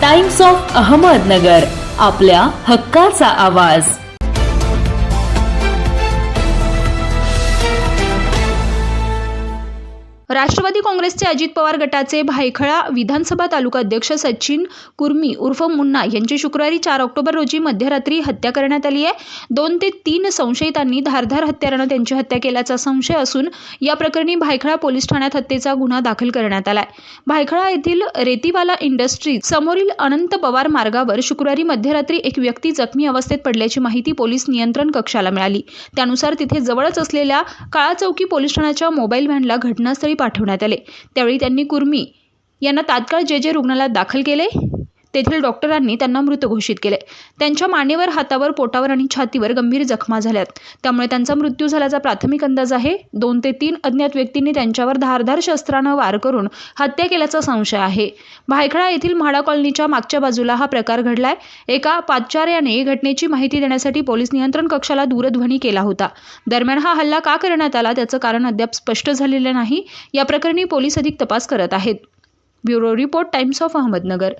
Times of Ahmednagar आपल्या हक्काचा आवाज. राष्ट्रवादी काँग्रेसचे अजित पवार गटाचे भायखळा विधानसभा तालुका अध्यक्ष सचिन कुर्मी उर्फ मुन्ना यांची शुक्रवारी चार ऑक्टोबर रोजी मध्यरात्री हत्या करण्यात आली आहे. दोन ते तीन संशयितांनी धारधार हत्यारानं त्यांची हत्या केल्याचा संशय असून या प्रकरणी भायखळा पोलीस ठाण्यात हत्येचा गुन्हा दाखल करण्यात आलाय. भायखळा येथील रेतीवाला इंडस्ट्रीज समोरील अनंत पवार मार्गावर शुक्रवारी मध्यरात्री एक व्यक्ती जखमी अवस्थेत पडल्याची माहिती पोलीस नियंत्रण कक्षाला मिळाली. त्यानुसार तिथे जवळच असलेल्या काळा चौकी पोलीस ठाण्याच्या मोबाईल व्हॅनला घटनास्थळी पाठवण्यात आले. त्यावेळी त्यांनी कुर्मी यांना तात्काळ जे जे रुग्णालयात दाखल केले तेथील डॉक्टरांनी त्यांना मृत घोषित केले. त्यांच्या मानेवर हातावर पोटावर आणि छातीवर गंभीर जखमा झाल्यात. त्यामुळे त्यांचा मृत्यू झाल्याचा प्राथमिक अंदाज आहे. दोन ते तीन अज्ञात व्यक्तींनी त्यांच्यावर धारधार शस्त्रानं वार करून हत्या केल्याचा संशय आहे. भायखळा येथील म्हाडा कॉलनीच्या मागच्या बाजूला हा प्रकार घडलाय. एका पाचार्याने घटनेची माहिती देण्यासाठी पोलीस नियंत्रण कक्षाला दूरध्वनी केला होता. दरम्यान हा हल्ला का करण्यात आला त्याचं कारण अद्याप स्पष्ट झालेलं नाही. या प्रकरणी पोलीस अधिक तपास करत आहेत. Bureau report Times of Ahmednagar.